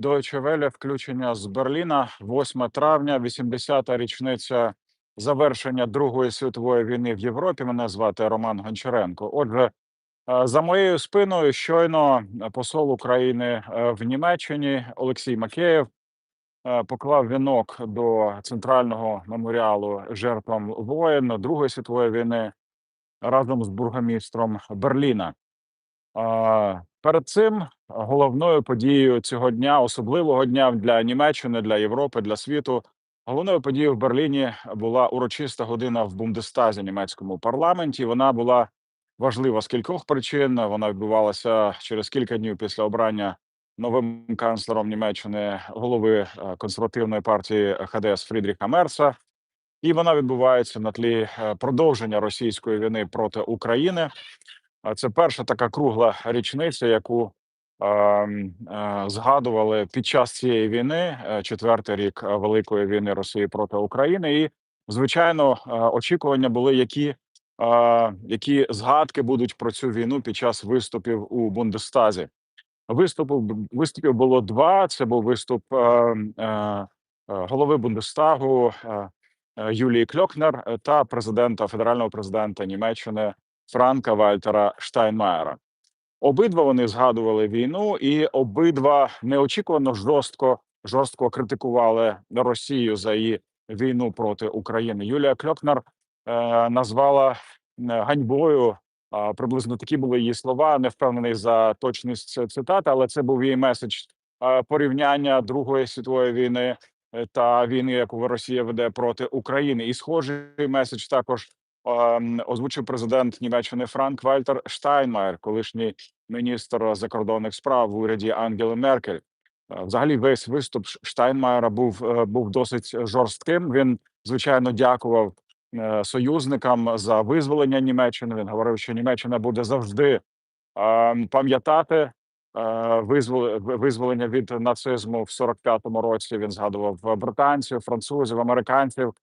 Deutsche Welle, включення з Берліна, 8 травня, 80-та річниця завершення Другої світової війни в Європі. Мене звати Роман Гончаренко. Отже, е, за моєю спиною щойно посол України е, в Німеччині Олексій Макеєв е, поклав вінок до центрального меморіалу жертвам воєн Другої світової війни разом з бургомістром Берліна. Перед цим головною подією цього дня, особливого дня для Німеччини, для Європи, для світу, головною подією в Берліні була урочиста година в Бундестазі німецькому парламенті. Вона була важлива з кількох причин. Вона відбувалася через кілька днів після обрання новим канцлером Німеччини голови е, консервативної партії ХДС Фрідріха Мерца. І вона відбувається на тлі е, продовження російської війни проти України. Це перша така кругла річниця, яку е, е, згадували під час цієї війни, е, четвертий рік е, великої війни Росії проти України. І звичайно, очікування були, які, які згадки будуть про цю війну під час виступів у Бундестазі. Виступів виступів було два. Це був виступ е, е, е, голови Бундестагу Юлії Кльокнер та президента федерального президента Німеччини Франка Вальтера Штайнмаєра. Обидва вони згадували війну, і обидва неочікувано жорстко жорстко критикували Росію за її війну проти України. Юлія Кльокнер е, назвала е, ганьбою. Приблизно такі були її слова. Не впевнений за точність цитати, але це був її меседж порівняння Другої світової війни е, та війни, яку Росія веде проти України. І схожий меседж також озвучив президент Німеччини Франк Вальтер Штайнмаєр, колишній міністр закордонних справ в уряді Ангели Меркель. Е, Взагалі, весь виступ Штайнмаєра був е, був досить жорстким. Він звичайно дякував е, союзникам за визволення Німеччини. Він говорив, що Німеччина буде завжди ем, пам'ятати визволення від нацизму в 45-му році. Він згадував британців, французів, американців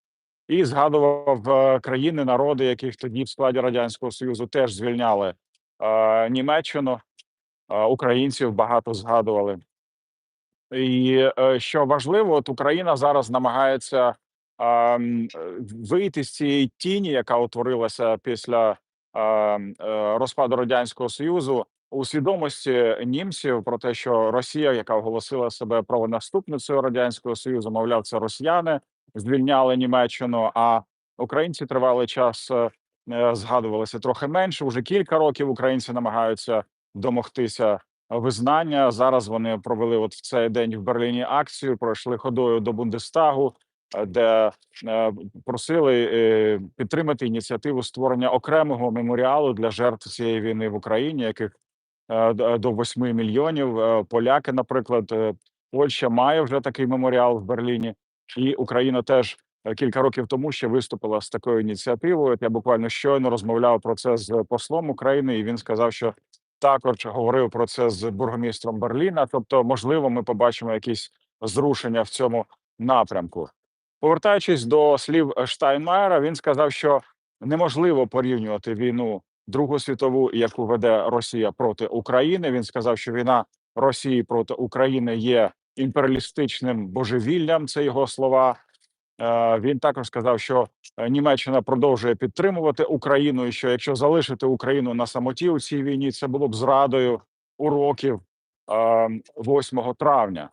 і згадував е, країни, народи, яких тоді в складі радянського союзу теж звільняли е, Німеччину. Е, українців багато згадували. І що важливо, от Україна зараз намагається ем, вийти з цієї тіні, яка утворилася після ем, розпаду радянського союзу, у свідомості німців про те, що Росія, яка оголосила себе правонаступницею радянського союзу, мовляв, це росіяни звільняли Німеччину. А українці тривалий час е, е, згадувалися трохи менше. Уже кілька років українці намагаються домогтися визнання. Зараз вони провели от в цей день в Берліні акцію. Пройшли ходою до Бундестагу, е, де просили підтримати ініціативу створення окремого меморіалу для жертв цієї війни в Україні, яких до 8 мільйонів. Поляки, наприклад, Польща має вже такий меморіал в Берліні, і Україна теж е, кілька років тому ще виступила з такою ініціативою. Я буквально щойно розмовляв про це з послом України, і він сказав, що також говорив про це з бургомістром Берліна. Тобто, можливо, ми побачимо якісь зрушення в цьому напрямку. Повертаючись до слів Штайнмаєра, він сказав, що неможливо порівнювати війну Другу світову, яку веде Росія проти України. Він сказав, що війна Росії проти України є імперіалістичним божевіллям. Це його слова. Е, Він також сказав, що е, Німеччина продовжує підтримувати Україну, і що якщо залишити Україну на самоті у цій війні, це було б зрадою уроків е, 8 травня.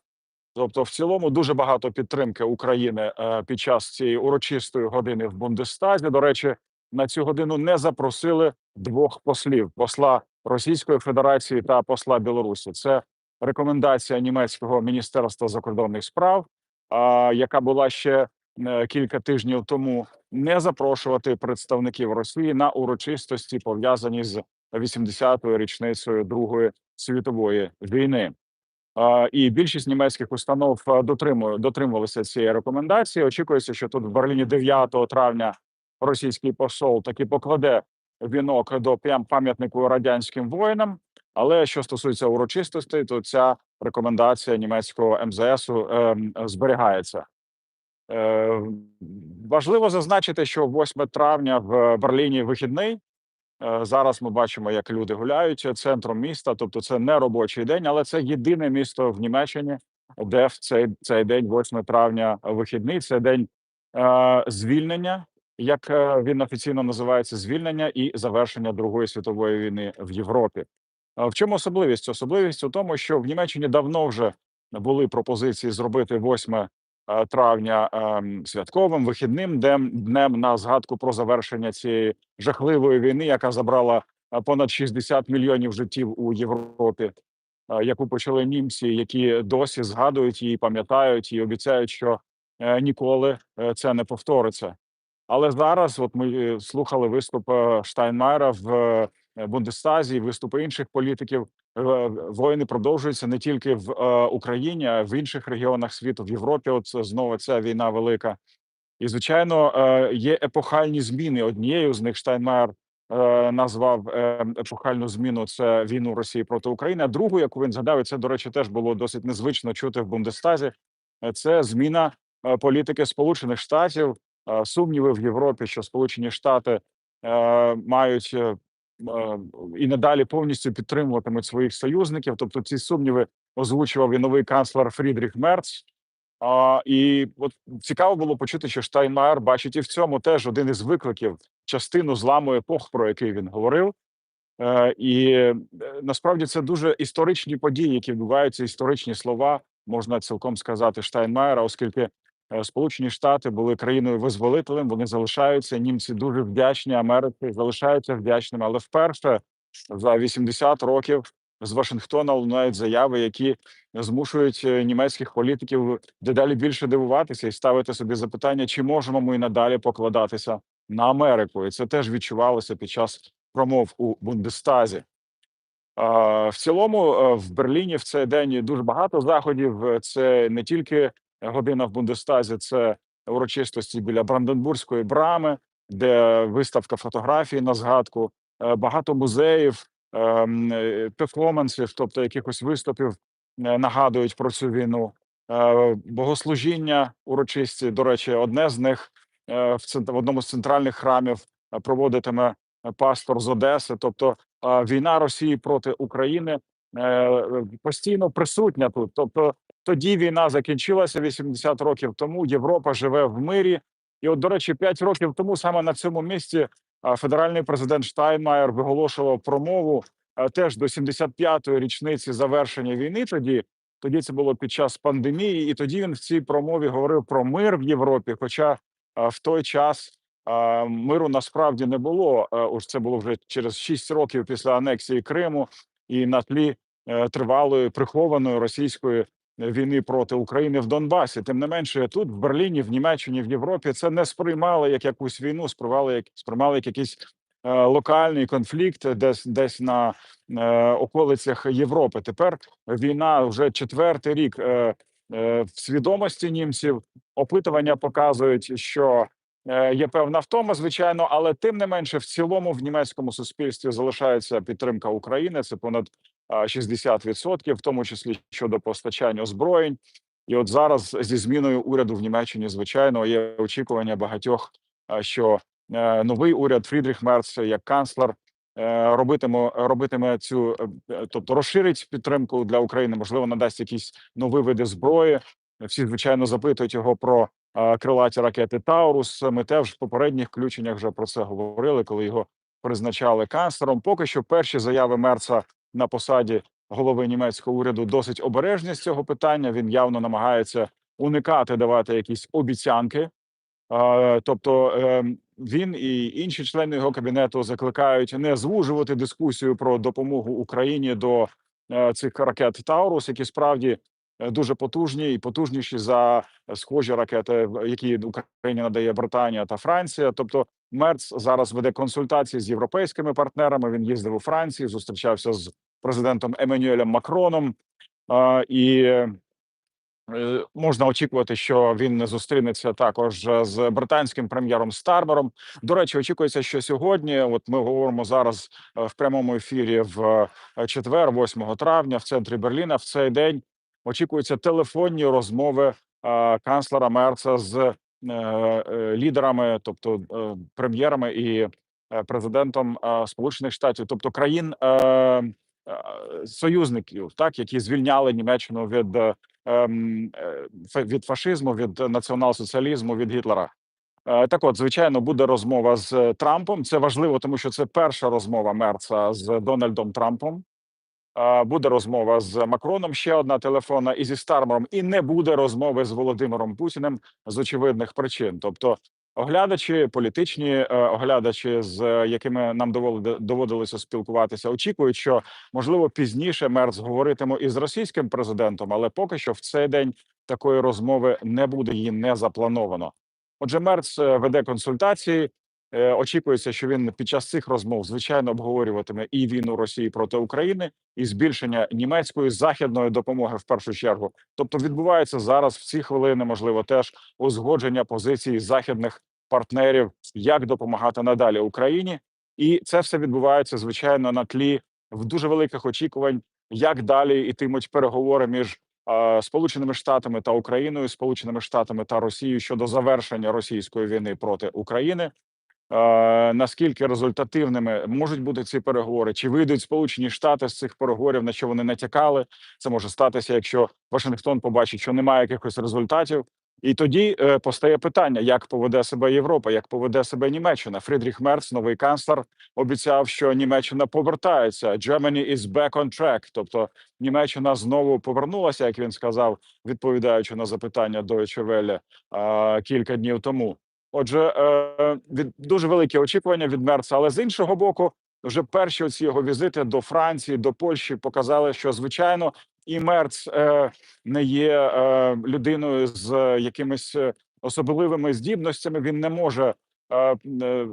Тобто, в цілому дуже багато підтримки України е, під час цієї урочистої години в Бундестазі. До речі, на цю годину не запросили двох послів: посла Російської Федерації та посла Білорусі. Це рекомендація німецького міністерства закордонних справ, яка була ще е, кілька тижнів тому. Не запрошувати представників Росії на урочистості, пов'язані з 80-ю річницею Другої світової війни. І більшість німецьких установ дотримує дотримувалися цієї рекомендації. Очікується, що тут в Берліні 9 травня російський посол таки покладе вінок до пам'ятнику радянським воїнам. Але що стосується урочистостей, то ця рекомендація німецького МЗСу ем, зберігається. Е, важливо зазначити, що 8 травня в Берліні вихідний. Е, Зараз ми бачимо, як люди гуляють центром міста. Тобто, це не робочий день, але це єдине місто в Німеччині, де в цей цей день, 8 травня, вихідний. Це день е, звільнення, як е, він офіційно називається, звільнення і завершення Другої світової війни в Європі. В чому особливість? Особливість у тому, що в Німеччині давно вже були пропозиції зробити 8 е, травня ем, святковим вихідним днем, днем на згадку про завершення цієї жахливої війни, яка забрала е, понад 60 мільйонів життів у Європі, е, яку почали німці, які досі згадують її, пам'ятають і обіцяють, що ніколи це не повториться. Але зараз, от ми слухали виступ Штайнмайера в Бундестазі, виступи інших політиків. Е, Воїни продовжуються не тільки в е, Україні, а в інших регіонах світу, в Європі. От знову ця війна велика. І звичайно, е, є епохальні зміни. Однією з них Штайнмаєр е, назвав е, епохальну зміну це війну Росії проти України. А другу, яку він згадав, і це до речі, теж було досить незвично чути в Бундестазі. е, Це зміна е, політики Сполучених Штатів. Е, Сумніви в Європі, що Сполучені Штати е, мають е, е, і надалі повністю підтримуватимуть своїх союзників. Тобто, ці сумніви озвучував і новий канцлер Фрідріх Мерц. А, і от цікаво було почути, що Штайнмаєр бачить і в цьому теж один із викликів, частину зламу епох, про який він говорив. Е, і е, насправді це дуже історичні події, які відбуваються, історичні слова, можна цілком сказати, Штайнмаєра, оскільки Сполучені Штати були країною визволителем, вони залишаються. Німці дуже вдячні Америці, залишаються вдячними, але вперше за 80 років з Вашингтона лунають заяви, які змушують е, німецьких політиків дедалі більше дивуватися і ставити собі запитання, чи можемо ми надалі покладатися на Америку, і це теж відчувалося під час промов у Бундестазі. В цілому е, в Берліні в цей день дуже багато заходів. Е, Це не тільки година в Бундестазі, це урочистості біля Бранденбурзької брами, де виставка фотографій на згадку, е, багато музеїв, ем, е, перформансів, тобто якихось виступів е, нагадують про цю війну. Е, Богослужіння урочисті. До речі, одне з них е, в одному з центральних храмів е, проводитиме е, пастор з Одеси. Тобто війна Росії проти України е, е, постійно присутня тут. Тобто, тоді війна закінчилася 80 років тому. Європа живе в мирі. І, от, до речі, 5 років тому саме на цьому місці федеральний президент Штайнмаєр виголошував промову теж до 75-ї річниці завершення війни. Тоді тоді це було під час пандемії, і тоді він в цій промові говорив про мир в Європі. Хоча в той час миру насправді не було. Уж це було вже через 6 років після анексії Криму і на тлі е, тривалої прихованої російської війни проти України в Донбасі. Тим не менше, тут в Берліні, в Німеччині, в Європі це не сприймали як якусь війну, сприймали як сприймали як якийсь е, локальний конфлікт, десь десь на е, околицях Європи. Тепер війна вже четвертий рік е, в свідомості німців. Опитування показують, що Є певна втома, звичайно, але тим не менше, в цілому в німецькому суспільстві залишається підтримка України. Це понад 60%, в тому числі щодо постачання озброєнь. І от зараз зі зміною уряду в Німеччині, звичайно, є очікування багатьох, що е, новий уряд Фрідріх Мерц як канцлер е, робитиме робитиме цю, е, тобто розширить підтримку для України, можливо, надасть якісь нові види зброї. Всі звичайно запитують його про крилаті ракети Таурус. Ми теж в попередніх включеннях вже про це говорили, коли його призначали канцлером. Поки що перші заяви Мерца на посаді голови німецького уряду досить обережні з цього питання. Він явно намагається уникати давати якісь обіцянки. Тобто ем, він і інші члени його кабінету закликають не звужувати дискусію про допомогу Україні до е, цих ракет Таурус, які справді е, дуже потужні і потужніші за схожі ракети, які Україні надає Британія та Франція. Тобто, Мерц зараз веде консультації з європейськими партнерами. Він їздив у Францію, зустрічався з президентом Еммануелем Макроном. І е, можна очікувати, що він не зустрінеться також з британським прем'єром Стармером. До речі, очікується, що сьогодні, от ми говоримо зараз е, в прямому ефірі в е, четвер, 8 травня, в центрі Берліна. В цей день очікуються телефонні розмови канцлера Мерца з лідерами, тобто прем'єрами і президентом Сполучених Штатів, тобто країн союзників, так які звільняли Німеччину від е, ем, е, від фашизму, від націонал-соціалізму, від Гітлера. Е, Так, от, звичайно, буде розмова з Трампом. Це важливо, тому що це перша розмова Мерца з Дональдом Трампом. Буде розмова з Макроном, ще одна телефонна, і зі Стармером, і не буде розмови з Володимиром Путіним з очевидних причин. Тобто, оглядачі, політичні е, оглядачі, з е, якими нам доводи- доводилося спілкуватися, очікують, що можливо пізніше Мерц говоритиме із російським президентом, але поки що в цей день такої розмови не буде, її не заплановано. Отже, Мерц е, веде консультації. Е, Очікується, що він під час цих розмов звичайно обговорюватиме і війну Росії проти України, і збільшення німецької західної допомоги в першу чергу. Тобто відбувається зараз в ці хвилини, можливо, теж узгодження позицій західних партнерів, як допомагати надалі Україні, і це все відбувається звичайно на тлі в дуже великих очікувань, як далі йтимуть переговори між Сполученими Штатами та Україною, Сполученими Штатами та Росією щодо завершення російської війни проти України. Наскільки результативними можуть бути ці переговори? Чи вийдуть Сполучені Штати з цих переговорів, на що вони натякали? Це може статися, якщо Вашингтон побачить, що немає якихось результатів. І тоді е, постає питання, як поведе себе Європа, як поведе себе Німеччина. Фрідріх Мерц, новий канцлер, обіцяв, що Німеччина повертається. Germany is back on track. Тобто Німеччина знову повернулася, як він сказав, відповідаючи на запитання Deutsche Welle кілька днів тому. Отже, е, від дуже великі очікування від Мерца, але з іншого боку, вже перші оці його візити до Франції, до Польщі показали, що звичайно і Мерц е, не є е, людиною з якимись особливими здібностями. Він не може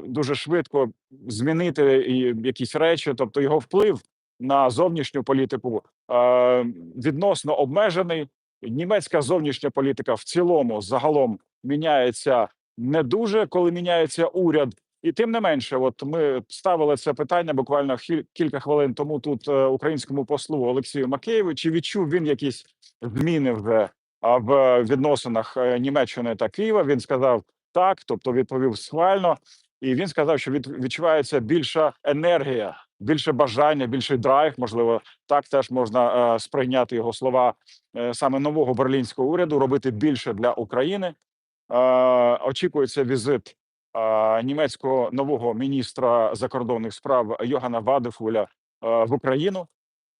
дуже швидко змінити якісь речі, тобто його вплив на зовнішню політику відносно обмежений. Німецька зовнішня політика в цілому загалом міняється не дуже, коли міняється уряд. І тим не менше, от ми ставили це питання буквально кілька хвилин тому тут е, українському послу Олексію Макеєву. Чи відчув він якісь зміни а, в відносинах е, Німеччини та Києва? Він сказав так, тобто відповів схвально, і він сказав, що від, відчувається більша енергія, більше бажання, більший драйв. Можливо, так теж можна е, сприйняти його слова саме нового берлінського уряду, робити більше для України. Очікується візит німецького нового міністра закордонних справ Йогана Вадефуля в Україну.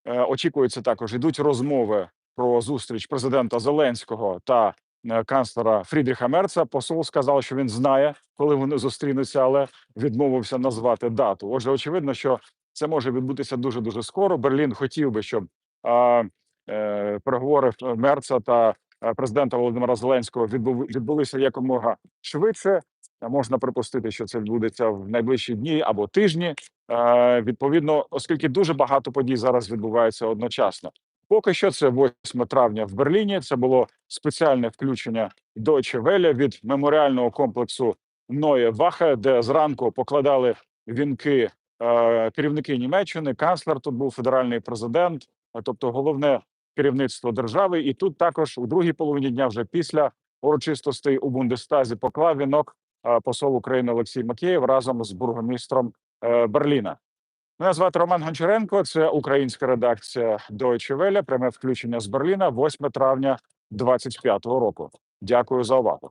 Е, Очікується також ідуть розмови про зустріч президента Зеленського та е, канцлера Фрідріха Мерца. Посол сказав, що він знає, коли вони зустрінуться, але відмовився назвати дату. Отже, очевидно, що це може відбутися дуже дуже скоро. Берлін хотів би, щоб е, переговори Мерца та президента Володимира Зеленського відбулися якомога швидше. Е, Можна припустити, що це відбудеться в найближчі дні або тижні. Е, відповідно, оскільки дуже багато подій зараз відбувається одночасно. Поки що це 8 травня в Берліні. Це було спеціальне включення Deutsche Welle від меморіального комплексу Ноє Вахе, де зранку покладали вінки е, керівники Німеччини. Канцлер тут був федеральний президент, тобто головне керівництво держави. І тут також у другій половині дня, вже після урочистостей у Бундестазі, поклав вінок посол України Олексій Макеєв разом з бургомістром е, Берліна. Мене звати Роман Гончаренко. Це українська редакція Deutsche Welle. Пряме включення з Берліна, 8 травня 25-го року. Дякую за увагу.